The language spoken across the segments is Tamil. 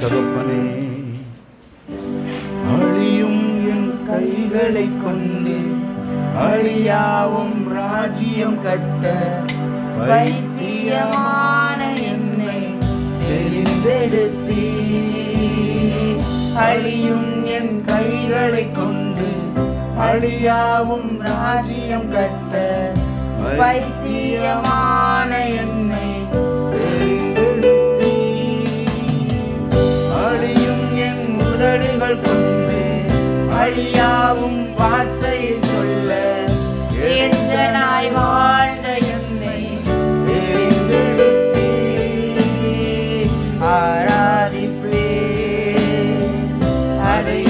தகப்பனே அழியும் என் கைகளை கொண்டு அழியாவும் ராஜ்யம் கட்ட வைத்தியமான என்னை தெரிந்தெடுத்தீ அழியும் என் கைகளை கொண்டு அழியாவும் ராஜ்யம் கட்ட வைத்தியமான என்னை செடிகள் உதடுகள் கொண்டு அழியாவும் வார்த்தையை சொல்ல வாழ்ந்த என்னை ஆராதிப்பே. அதை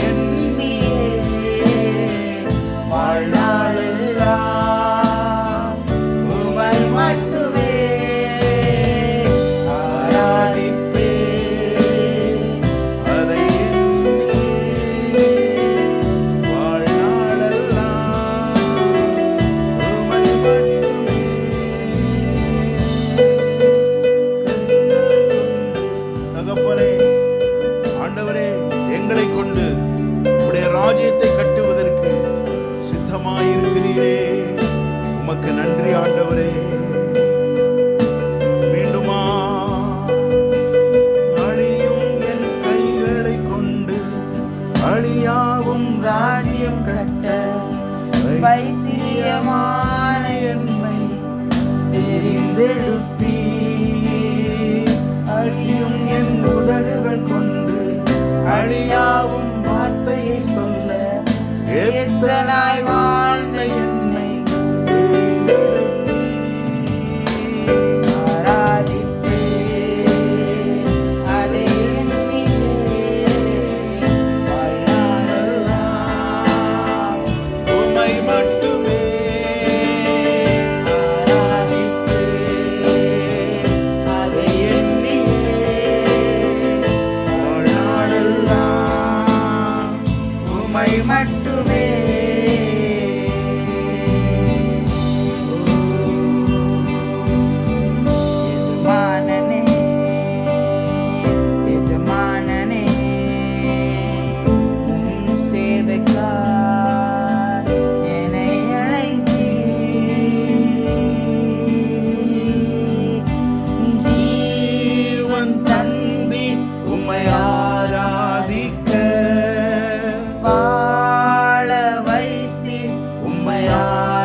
எங்களை உடைய ராஜ்யத்தை கட்டுவதற்கு சித்தமாயிருக்கிறீரே. உமக்கு நன்றி ஆண்டவரே. மீண்டுமா அழியும் என் கைகளை கொண்டு அழியாவும் ராஜ்யம் கட்ட வைத்தியமான என்னை தெரிந்தெடுத்தீ அழியும் என் உதடுகள் கொண்டு அழியாவும் எத்தனாய் வாழ்ந்த மட்டுமே my eyes.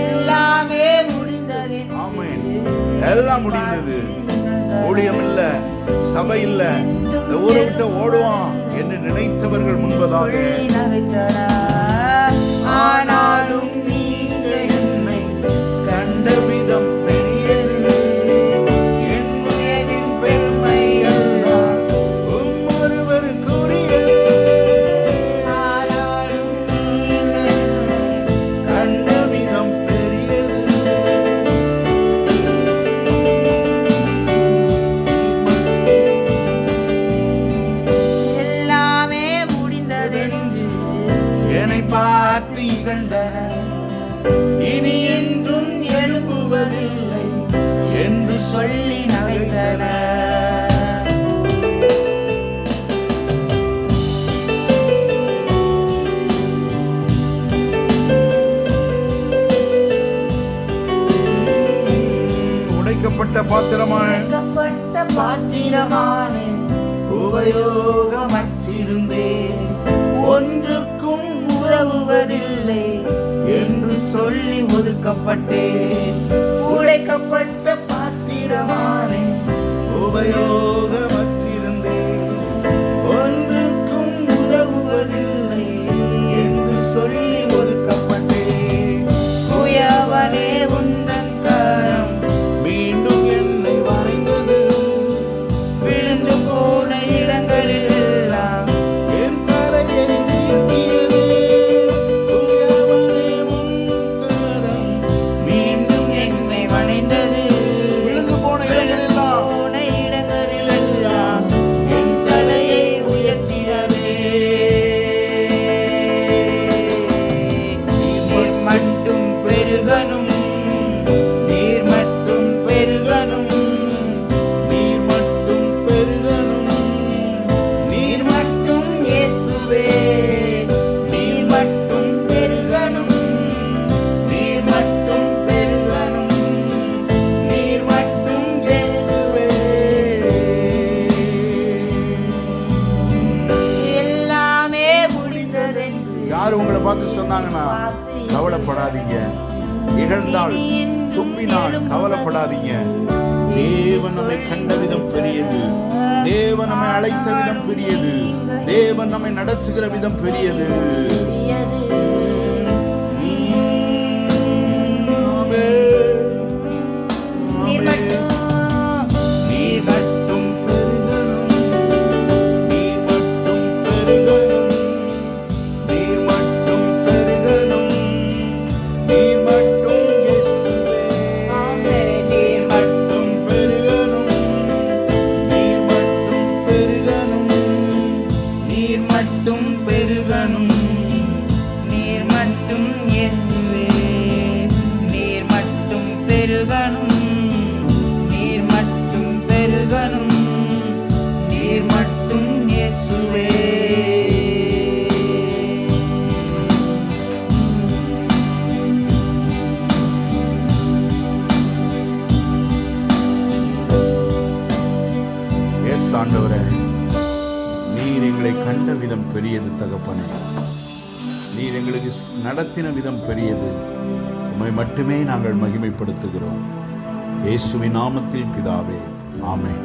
எல்லாமே முடிந்தது. எல்லாம் முடிந்தது. ஊழியம் இல்ல சபை இல்ல. இந்த ஊரை விட்டு ஓடுவான் என்று நினைத்தவர்கள் முன்பதாக. ஆனாலும் நீங்க உடைக்கப்பட்ட பாத்திரமான. உடைக்கப்பட்ட உபயோகமற்றிருந்தேன் ஒன்றுக்கும் உதவுவதில்லை என்று சொல்லி ஒதுக்கப்பட்டேன். உடைக்கப்பட்ட பாத்திரமான உபயோகம் சொன்னாங்கன்னா கவலைப்படாதீங்க. இகழ்ந்தால் துப்பினால் கவலைப்படாதீங்க. தேவன் நம்மை கண்ட விதம் பெரியது. தேவன் நம்மை அழைத்த விதம் பெரியது. தேவன் நம்மை நடத்துகிற விதம் பெரியது. எஸ் ஆண்டவரே நீர் எங்களை கண்ட விதம் பெரியது தகப்பனே. நீர் எங்களுக்கு நடத்தின விதம் பெரியது. உண்மை மட்டுமே நாங்கள் மகிமைப்படுத்துகிறோம். இயேசுவின் நாமத்தில் பிதாவே ஆமேன்.